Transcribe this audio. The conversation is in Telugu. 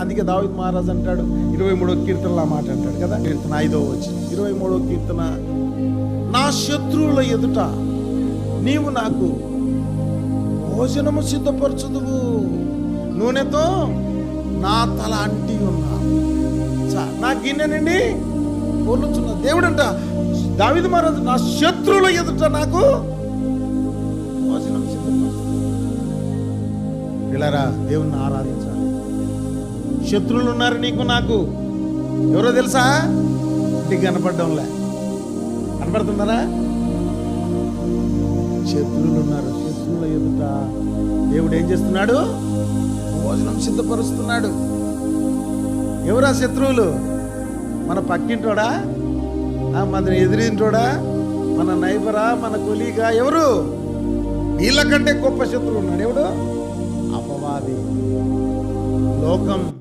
అందుకే దావిద్ మహారాజ్ అంటాడు ఇరవై మూడో కీర్తనలా మాట్లాడతాడు కదా? కీర్తన ఐదో వచ్చి ఇరవై మూడో కీర్తన నా శత్రువుల ఎదుట నీవు నాకు భోజనము సిద్ధపరచుదువు. నూనెతో నా తల అంటి ఉన్నా. చా- నా గిన్నె నుండి పోలుచున్న దేవుడంట దావిది మహారాజు నా శత్రువుల ఎదుట నాకు భోజనం సిద్ధపరచు పిల్లరా దేవుణ్ణి ఆరాధించాలి. శత్రువులు ఉన్నారు నీకు నాకు. ఎవరో తెలుసా? ఇంటికి కనపడడంలే. కనపడుతున్నారా శత్రువులు ఉన్నారు. శత్రువుల ఎదుట దేవుడు ఏం చేస్తున్నాడు? భోజనం సిద్ధపరుస్తున్నాడు. ఎవరా శత్రువులు? మన పక్కింటోడా? ఆ, మన ఎదిరింటోడా? మన నైబరా? మన కొలీగా? ఎవరు? వీళ్ళకంటే గొప్ప శత్రువు ఉన్నాడు ఎవడు? అపవాది. లోకం